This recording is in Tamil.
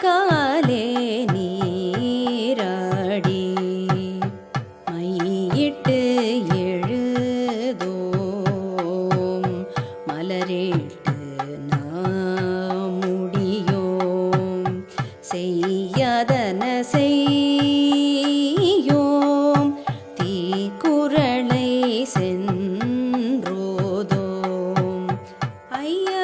காலே நீராடி மையிட்டு எழுதோம் மலரிட்டு நாமுடியோம் செய்யாதன செய்யோம் தீக்குரலை சென்றோதோம். ஐயா